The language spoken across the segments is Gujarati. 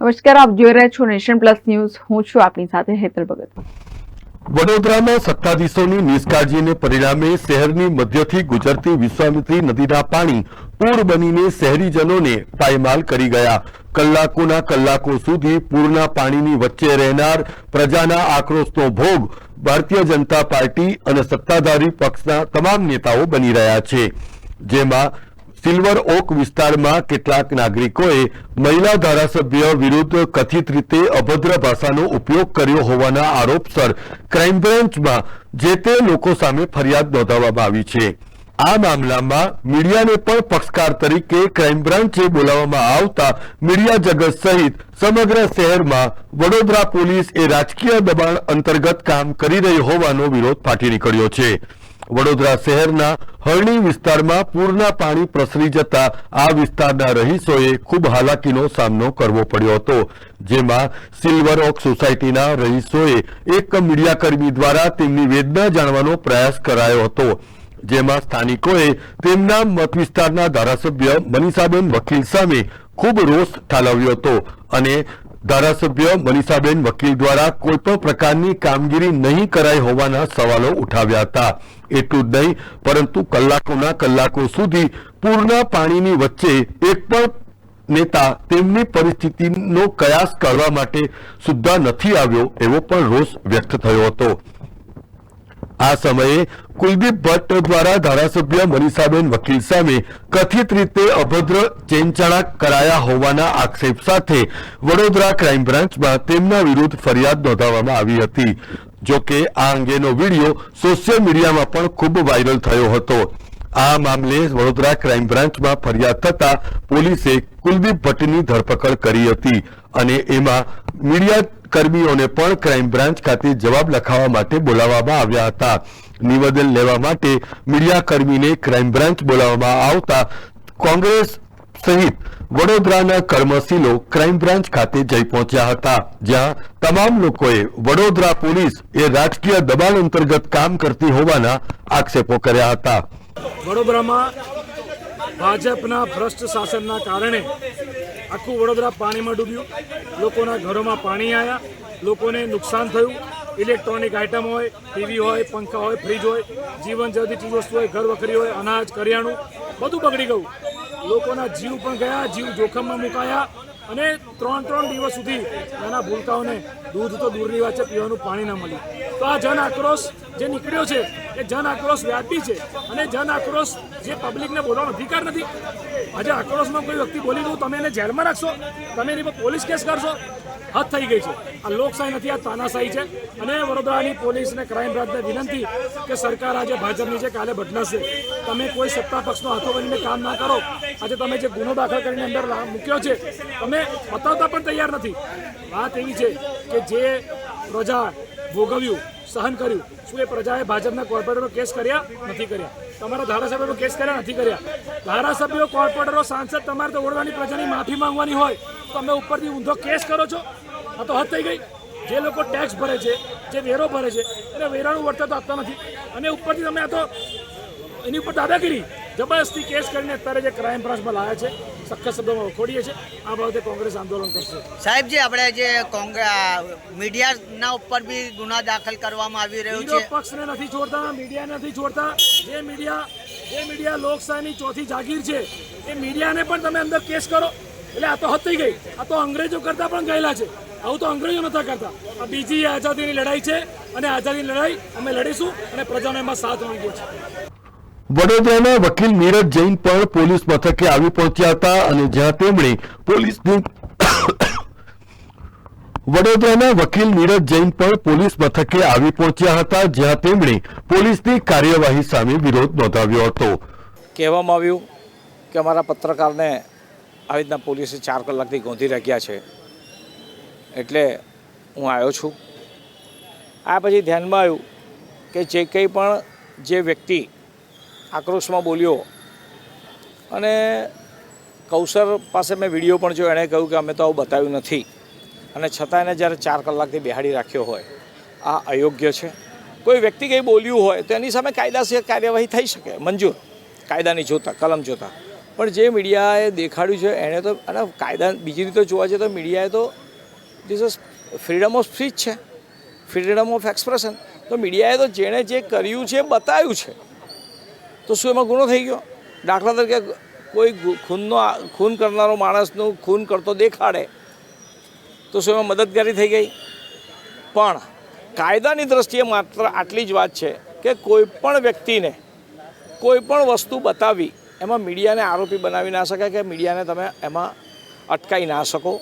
નમસ્કાર, આપ જોઈ રહ્યા છો નેશન પ્લસ ન્યૂઝ. હું છું આપની સાથે હેતલ ભગત. વડોદરામાં સત્તાધીશોની નિષ્કાળજીને પરિણામે શહેરની મધ્યથી ગુજરતી વિશ્વામિત્રી નદીના પાણી પૂર બનીને શહેરીજનોને પાયમાલ કરી ગયા. કલાકોના કલાકો સુધી પૂરના પાણીની વચ્ચે રહેનાર પ્રજાના આક્રોશનો ભોગ ભારતીય જનતા પાર્ટી અને સત્તાધારી પક્ષના તમામ નેતાઓ બની રહ્યા છે. જેમાં સિલ્વર ઓક વિસ્તારમાં કેટલાક નાગરિકોએ મહિલા ધારાસભ્ય વિરુદ્ધ કથિત રીતે અભદ્ર ભાષાનો ઉપયોગ કર્યો હોવાના આરોપસર ક્રાઇમ બ્રાન્ચમાં જે તે લોકો સામે ફરિયાદ નોંધાવવામાં આવી છે. આ મામલામાં મીડિયાને પણ પક્ષકાર તરીકે ક્રાઇમ બ્રાન્ચે બોલાવવામાં આવતા મીડિયા જગત સહિત સમગ્ર શહેરમાં વડોદરા પોલીસ એ રાજકીય દબાણ અંતર્ગત કામ કરી રહી હોવાનો વિરોધ ફાટી નીકળ્યો છે. વડોદરા શહેરના હરણી વિસ્તારમાં પૂરના પાણી પ્રસરી જતા આ વિસ્તારના રહીશોએ ખૂબ હાલાકીનો સામનો કરવો પડ્યો હતો, જેમાં સિલ્વર ઓક સોસાયટીના રહીશોએ એક મીડિયાકર્મી દ્વારા તેમની વેદના જાણવાનો પ્રયાસ કરાયો હતો, જેમાં સ્થાનિકોએ તેમના મત વિસ્તારના ધારાસભ્ય મનીષાબેન વકીલ સામે ખૂબ રોષ ઠાલવ્યો હતો અને ધારાસભ્ય મનીષાબેન વકીલ દ્વારા કોઈ પણ પ્રકારની કામગીરી નહીં કરાઈ હોવાના સવાલો ઉઠાવ્યા હતા. એટલું જ નહીં, પરંતુ કલાકોના કલાકો સુધી પૂરના પાણીની વચ્ચે એક પણ નેતા તેમની પરિસ્થિતિનો કયાસ કરવા માટે સુદ્ધા નથી આવ્યો એવો પણ રોષ વ્યક્ત થયો હતો. આ સમયે કુલદીપ ભટ્ટ દ્વારા ધારાસભ્ય મનીષાબેન વકીલ સામે કથિત રીતે અભદ્ર ચેનચાળા કરાયા હોવાના આક્ષેપ સાથે વડોદરા ક્રાઇમ બ્રાન્ચમાં તેમના વિરુદ્ધ ફરિયાદ નોંધાવવામાં આવી હતી. જો કે આ અંગેનો વીડિયો સોશિયલ મીડિયામાં પણ ખૂબ વાયરલ થયો હતો. આ મામલે વડોદરા ક્રાઇમ બ્રાન્ચમાં ફરિયાદ થતા પોલીસે કુલદીપ ભટ્ટની ધરપકડ કરી હતી અને એમાં મીડિયા કર્મીઓને પણ ક્રાઇમ બ્રાન્ચ ખાતે જવાબ લખાવવા માટે બોલાવવામાં આવ્યા હતા. નિવેદન લેવા માટે મીડિયા કર્મીને ક્રાઇમ બ્રાન્ચ બોલાવવામાં આવતા કોંગ્રેસ સહિત વડોદરાના કર્મશીલો ક્રાઇમ બ્રાન્ચ ખાતે જઈ પહોંચ્યા હતા. જ્યાં તમામ લોકોએ વડોદરા પોલીસ એ રાજકીય દબાણ અંતર્ગત કામ કરતી હોવાના આક્ષેપો કર્યા હતા. વડોદરામાં ભાજપના ભ્રષ્ટ શાસનના કારણે આખું વડોદરા પાણીમાં ડૂબ્યું. લોકોના ઘરોમાં પાણી આવ્યા લોકોને નુકસાન થયું. ઇલેક્ટ્રોનિક આઇટમ હોય, ટીવી હોય, પંખા હોય, ફ્રીજ હોય, જીવન જરૂરી ચીજવસ્તુ હોય, ઘર વખરી હોય, અનાજ, કરિયાણું, બધું બગડી ગયું. લોકોના જીવ પણ ગયા, જીવ જોખમમાં મુકાયા અને ત્રણ ત્રણ દિવસ સુધી નાના ભૂલકાઓને દૂધ તો દૂરની વાત છે, પીવાનું પાણી ના મળ્યું. તો આ જન આક્રોશ જે નીકળ્યો છે, એ જન આક્રોશ વ્યાપી છે. અને જન આક્રોશ જે પબ્લિકને બોલવાનો અધિકાર નથી. આજે આક્રોશમાં કોઈ વ્યક્તિ બોલી દઉં, તમે એને જેલમાં રાખશો, તમે એની પર પોલીસ કેસ કરશો, હદ થઈ ગઈ છે. આ લોકશાહી નથી, આ તાનાશાહી છે. અને વડોદરાની પોલીસ અને ક્રાઇમ બ્રાન્ચને વિનંતી કે સરકાર આજે ભાજપની છે કાલે બદલાશે તમે કોઈ સત્તા પક્ષનો હાથો બનીને કામ ના કરો. આજે તમે જે ગુનો દાખલ કરીને અંદર મૂક્યો છે, તમે બતાવતા પણ તૈયાર નથી. વાત એવી છે કે જે પ્રજા ભોગવ્યું, સહન કર્યું. શું એ પ્રજાએ ભાજપના કોર્પોરેટરો કેસ કર્યા? નથી કર્યા. તમારા ધારાસભ્યોનો કેસ કર્યા, નથી કર્યા. ધારાસભ્યો, કોર્પોરેટરો, સાંસદ તમારે તો ઓળવાની પ્રજાની માફી માંગવાની હોય. તમે ઉપરથી ઊંધો કેસ કરો છો? આ તો હદ થઈ ગઈ. જે લોકો ટેક્સ ભરે છે, જે વેરો ભરે છે, એને વેરાનું વળતર તો આપતા નથી. અને ઉપરથી તમે આ તો એની ઉપર દાદાગીરી. જબરદસ્તી કેસ કરીને અત્યારે જે ક્રાઇમ બ્રાન્ચમાં લાયા છે સખત શબ્દોમાં વખોડીએ છીએ. આ બાબતે કોંગ્રેસ આંદોલન કરશે. સાહેબ જે આપણે જે કોંગ્રેસ મીડિયાના ઉપર બી ગુના દાખલ કરવામાં આવી રહ્યો છે. પક્ષને નથી છોડતા મીડિયાને નથી છોડતા. જે મીડિયા જે મીડિયા લોકશાહીની ચોથી જાગીર છે એ મીડિયાને પણ તમે અંદર કેસ કરો. એટલે આ તો હતી ગઈ. આ તો અંગ્રેજો કરતા પણ ગયેલા છે. આવું તો અંગ્રેજો નતા કરતા. આ બીજી આઝાદીની લડાઈ છે અને આઝાદીની લડાઈ અમે લડીશું અને પ્રજાનો એમાં સાથ માંગ્યો છે વડોદરાના વકીલ નીરજ જૈન પણ પોલીસ મથકે આવી પહોંચ્યા હતા અને જ્યાં તેમણે પોલીસની વડોદરાના વકીલ નીરજ જૈન પણ પોલીસ મથકે આવી પહોંચ્યા હતા, જ્યાં તેમણે પોલીસની કાર્યવાહી સામે વિરોધ નોંધાવ્યો હતો. કહેવામાં આવ્યું કે અમારા પત્રકારને આવી રીતના પોલીસે ચાર કલાકથી ગોંધી રાખ્યા છે. એટલે હું આવ્યો છું. આ પછી ધ્યાનમાં આવ્યું કે જે કંઈ પણ જે વ્યક્તિ આક્રોશમાં બોલ્યો. અને કૌશર પાસે મેં વીડિયો પણ જોયો, એણે કહ્યું કે અમે તો આવું બતાવ્યું નથી. અને છતાં એને જ્યારે ચાર કલાકથી બેહાડી રાખ્યો હોય, આ અયોગ્ય છે. કોઈ વ્યક્તિ કંઈ બોલ્યું હોય, તો એની સામે કાયદાસર કાર્યવાહી થઈ શકે, મંજૂર. કાયદાની જોતા, કલમ જોતા. પણ જે મીડિયાએ દેખાડ્યું છે, એણે તો, અને કાયદા, બીજી રીતે જોવા જઈએ તો મીડિયાએ તો this is freedom of speech છે. ફ્રીડમ ઓફ એક્સપ્રેશન તો મીડિયાએ તો જેણે જે કર્યું છે બતાવ્યું છે. તો શું એમાં ગુનો થઈ ગયો? દાખલા તરીકે કોઈ ખૂનનો ખૂન કરનારો માણસનું ખૂન કરતો દેખાડે, તો શું એમાં મદદગારી થઈ ગઈ? પણ કાયદાની દ્રષ્ટિએ માત્ર આટલી જ વાત છે કે કોઈ પણ વ્યક્તિને કોઈ પણ વસ્તુ બતાવી, એમાં મીડિયાને આરોપી બનાવી ના શકાય કે મીડિયાને તમે એમાં અટકાવી ના શકો.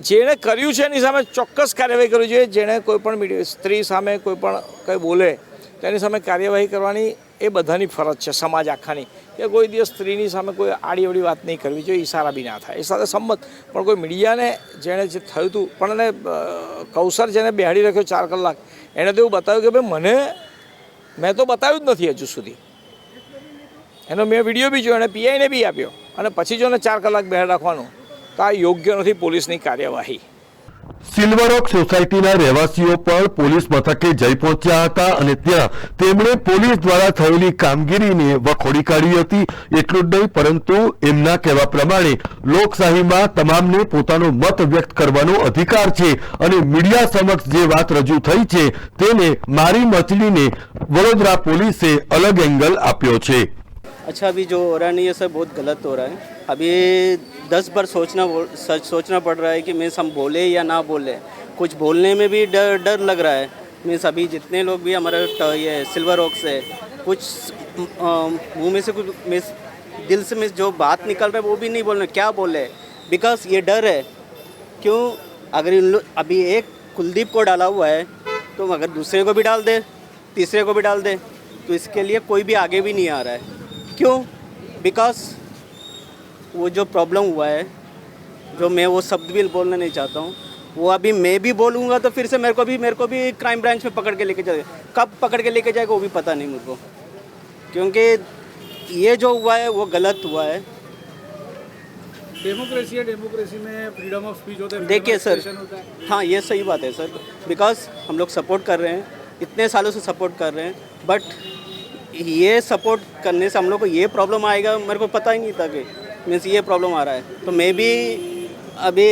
જેણે કર્યું છે એની સામે ચોક્કસ કાર્યવાહી કરવી જોઈએ. જેણે કોઈ પણ મીડિયા સ્ત્રી સામે કોઈ પણ કંઈ બોલે, તેની સામે કાર્યવાહી કરવાની એ બધાની ફરજ છે, સમાજ આખાની. કે કોઈ દિવસ સ્ત્રીની સામે કોઈ આડી અવડી વાત નહીં કરવી જોઈએ ઇશારા બી ના થાય. એ સાથે સંમત. પણ કોઈ મીડિયાને જેણે જે થયું હતું પણ એને કૌશર જેને બેહાડી રાખ્યો ચાર કલાક એણે તો એવું બતાવ્યું કે ભાઈ મને, મેં તો બતાવ્યું જ નથી હજુ સુધી. એનો મેં વીડિયો બી જોયો અને પીઆઈને બી આપ્યો. અને પછી જો એને ચાર કલાક બેહાડ રાખવાનું, તો આ યોગ્ય નથી પોલીસની કાર્યવાહી. સિલ્વરોક સોસાયટીના રહેવાસીઓ પણ પોલીસ મથકે જઈ પહોંચ્યા હતા અને ત્યાં તેમણે પોલીસ દ્વારા થયેલી કામગીરીને વખોડી કાઢી હતી. એટલું જ નહીં, પરંતુ એમના કહેવા પ્રમાણે લોકશાહીમાં તમામને પોતાનો મત વ્યક્ત કરવાનો અધિકાર છે અને મીડિયા સમક્ષ જે વાત રજૂ થઈ છે, તેને મારી મચલીને વડોદરા પોલીસે અલગ એંગલ આપ્યો છે. अच्छा अभी जो हो रहा है नहीं ये सब बहुत गलत हो रहा है। अभी दस बार सोचना सच सोचना पड़ रहा है कि मीन्स हम बोले या ना बोले। कुछ बोलने में भी डर डर लग रहा है। मीन्स अभी जितने लोग भी हमारे ये सिल्वर रॉक से कुछ मुँह में से कुछ मीन्स दिल से मीन्स जो बात निकल रहा है, वो भी नहीं बोल रहे क्या बोले? बिकॉज़ ये डर है। क्यों? अगर इन लोग अभी एक कुलदीप को डाला हुआ है तो अगर दूसरे को भी डाल दे, तीसरे को भी डाल दे। तो इसके लिए कोई भी आगे भी नहीं आ रहा है। क्यों? बिकॉज़ वो जो प्रॉब्लम हुआ है जो मैं वो शब्द भी बोलना नहीं चाहता हूँ वो अभी मैं भी बोलूँगा तो फिर से मेरे को भी मेरे को भी क्राइम ब्रांच में पकड़ के लेके जाएगा कब पकड़ के लेके जाएगा वो भी पता नहीं मुझको। क्योंकि ये जो हुआ है वो गलत हुआ है। डेमोक्रेसी है डेमोक्रेसी में फ्रीडम ऑफ़ स्पीच होता है देखिए सर हाँ। ये सही बात है सर। बिकॉज़ हम लोग सपोर्ट कर रहे हैं इतने सालों से सपोर्ट कर रहे हैं बट ये सपोर्ट करने से हम लोग को ये प्रॉब्लम आएगा मेरे को पता ही नहीं था कि मीन्स ये प्रॉब्लम आ रहा है। तो मे भी अभी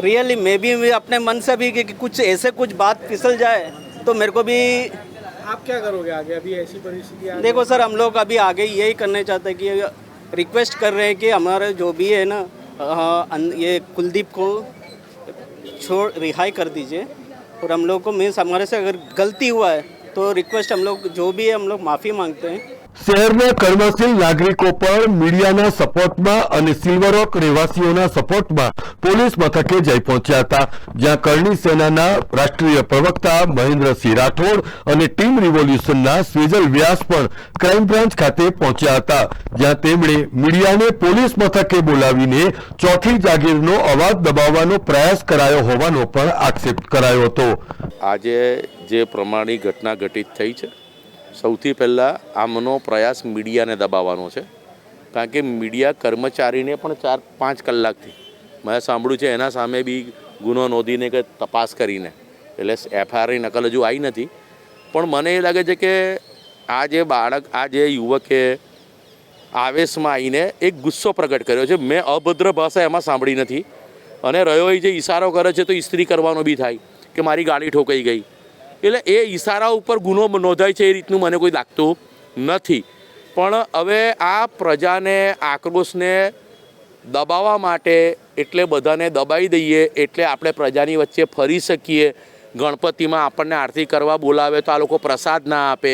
रियली मे भी अपने मन से भी कि कि कुछ ऐसे कुछ बात फिसल जाए तो मेरे को भी आप क्या करोगे आगे? अभी ऐसी परिस्थिति देखो सर हम लोग अभी आगे यही करना चाहते हैं कि रिक्वेस्ट कर रहे हैं कि हमारे जो भी है ना अ, ये कुलदीप को छोड़ रिहाई कर दीजिए। और हम लोग को मीन्स हमारे से अगर गलती हुआ है तो रिक्वेस्ट हम लोग जो भी है हम लोग माफ़ी मांगते हैं શહેરના કર્મશીલ નાગરિકો પણ મીડિયાના સપોર્ટમાં અને સિલ્વરોક રહેવાસીઓના સપોર્ટમાં પોલીસ મથકે જઈ પહોંચ્યા હતા, જ્યાં કરણી સેનાના રાષ્ટ્રીય પ્રવક્તા મહેન્દ્રસિંહ રાઠોડ અને ટીમ રિવોલ્યુશનના સ્વેજલ વ્યાસ પણ ક્રાઇમ બ્રાન્ચ ખાતે પહોંચ્યા હતા, જ્યાં તેમણે મીડિયાને પોલીસ મથકે બોલાવીને ચોથી જાગીરનો અવાજ દબાવવાનો પ્રયાસ કરાયો હોવાનો પણ આક્ષેપ કરાયો હતો. આજે જે પ્રમાણે ઘટના ઘટિત થઈ છે સૌથી પહેલાં આમનો પ્રયાસ મીડિયાને દબાવવાનો છે. કારણ કે મીડિયા કર્મચારીને પણ ચાર પાંચ કલાકથી. મેં સાંભળ્યું છે એના સામે બી ગુનો નોંધીને કે તપાસ કરીને. એટલે એફઆઈઆરની નકલ હજુ આવી નથી. પણ મને એ લાગે છે કે આ જે બાળક, આ જે યુવકે આવેશમાં આવીને એક ગુસ્સો પ્રગટ કર્યો છે. મેં અભદ્ર ભાષા એમાં સાંભળી નથી. અને રહ્યો એ જે ઈશારો કરે છે તો ઇસ્ત્રી કરવાનો બી થાય કે મારી ગાડી ઠોકાઈ ગઈ. એટલે એ ઈશારા ઉપર ગુનો નોંધાય છે એ રીતનું મને કોઈ લાગતું નથી. પણ હવે આ પ્રજાને આક્રોશને દબાવવા માટે એટલે બધાને દબાવી દઈએ, એટલે આપણે પ્રજાની વચ્ચે ફરી શકીએ. ગણપતિમાં આપણને આરતી કરવા બોલાવે તો આ લોકો પ્રસાદ ના આપે.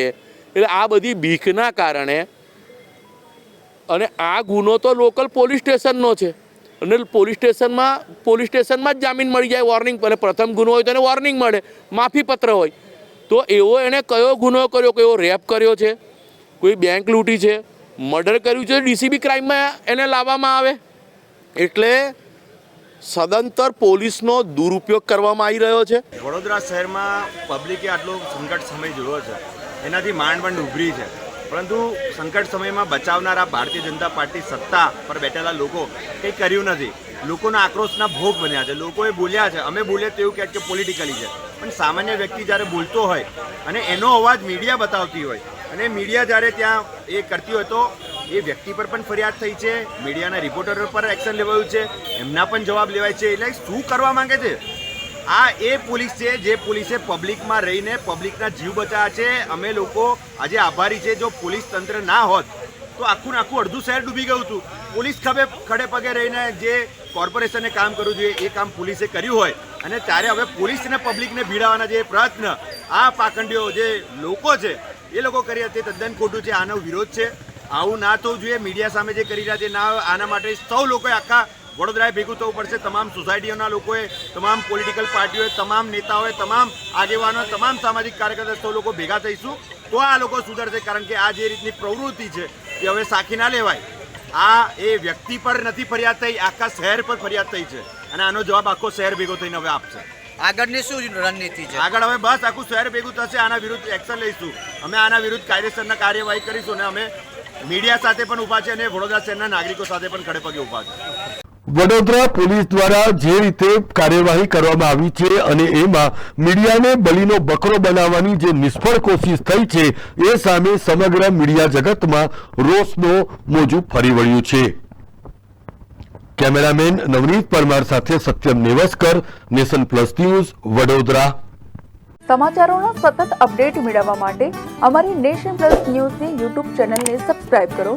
એટલે આ બધી બીકના કારણે અને આ ગુનો તો લોકલ પોલીસ સ્ટેશનનો છે. અને પોલીસ સ્ટેશનમાં પોલીસ સ્ટેશનમાં જ જામીન મળી જાય વોર્નિંગ અને પ્રથમ ગુનો હોય તો એને વોર્નિંગ મળે માફીપત્ર હોય. તો એવો એણે કયો ગુનો કર્યો, કયો રેપ કર્યો છે, કોઈ બેંક લૂંટી છે મર્ડર કર્યું છે ડીસીબી ક્રાઇમમાં એને લાવવામાં આવે? એટલે સદંતર પોલીસનો દુરુપયોગ કરવામાં આવી રહ્યો છે. વડોદરા શહેરમાં પબ્લિકે આટલો સંકટ સમય જોયો છે. એનાથી માંડ માંડ ઉભરી છે. પરંતુ સંકટ સમયમાં બચાવનારા ભારતીય જનતા પાર્ટી સત્તા પર બેઠેલા લોકો કંઈ કર્યું નથી. લોકોના આક્રોશના ભોગ બન્યા છે. લોકોએ બોલ્યા છે. અમે બોલે તો એવું કહે કે પોલિટિકલી છે. પણ સામાન્ય વ્યક્તિ જ્યારે બોલતો હોય અને એનો અવાજ મીડિયા બતાવતી હોય અને મીડિયા જ્યારે ત્યાં એ કરતી હોય તો એ વ્યક્તિ પર પણ ફરિયાદ થઈ છે. મીડિયાના રિપોર્ટરો પર એક્શન લેવાયું છે. એમના પણ જવાબ લેવાય છે. એટલે શું કરવા માંગે છે? આ એ પોલીસ છે જે પોલીસે પબ્લિકમાં રહીને પબ્લિકના જીવ બચાવ્યા છે. અમે લોકો આજે આભારી છે જો પોલીસ તંત્ર ના હોત તો આખું આખું અડધું શહેર ડૂબી ગયું હતું. પોલીસ ખભે ખડે પગે રહીને જે કોર્પોરેશને કામ કરવું જોઈએ એ કામ પોલીસે કર્યું હોય. અને ત્યારે હવે પોલીસને પબ્લિકને ભીડાવાના જે પ્રયત્ન આ પાખંડીઓ જે લોકો છે એ લોકો કરી તે તદ્દન ખોટું છે. આનો વિરોધ છે. આવું ના થવું જોઈએ. મીડિયા સામે જે કરી રહ્યા છે, ના આના માટે સૌ લોકોએ આખા વડોદરાએ ભેગું થવું પડશે. તમામ સોસાયટીઓના લોકોએ તમામ પોલિટિકલ પાર્ટીઓએ તમામ નેતાઓએ તમામ આગેવાનો તમામ સામાજિક કાર્યકર્તા સૌ લોકો ભેગા થઈશું. તો આ લોકો સુધરશે કારણ કે આ જે રીતની પ્રવૃત્તિ છે એ હવે સાખી ના લેવાય. આ એ વ્યક્તિ પર નથી ફરિયાદ થઈ આખા શહેર પર ફરિયાદ થઈ છે. અને આનો જવાબ આખો શહેર ભેગો થઈને હવે આપશે. આગળની શું રણનીતિ છે? આગળ હવે બસ આખું શહેર ભેગું થશે આના વિરુદ્ધ એક્શન લઈશું. અમે આના વિરુદ્ધ કાયદેસરના કાર્યવાહી કરીશું અને અમે મીડિયા સાથે પણ ઊભા છે અને વડોદરા શહેરના નાગરિકો સાથે પણ ખડે પગે ઊભા છે. વડોદરા પોલીસ દ્વારા જે રીતે કાર્યવાહી કરવામાં આવી છે અને એમાં મીડિયાને બલીનો બકરો બનાવવાની જે નિષ્ફળ કોશિશ થઈ છે, એ સામે સમગ્ર મીડિયા જગતમાં રોષનો મોજું ફરી વળ્યું છે. કેમેરામેન નવનીત પરમાર સાથે Satyam Nevaskar, nation plus news, Vadodara. સમાચારોનો સતત અપડેટ મેળવવા માટે અમારી નેશન પ્લસ ન્યૂઝની યુટ્યુબ ચેનલને સબસ્ક્રાઇબ કરો.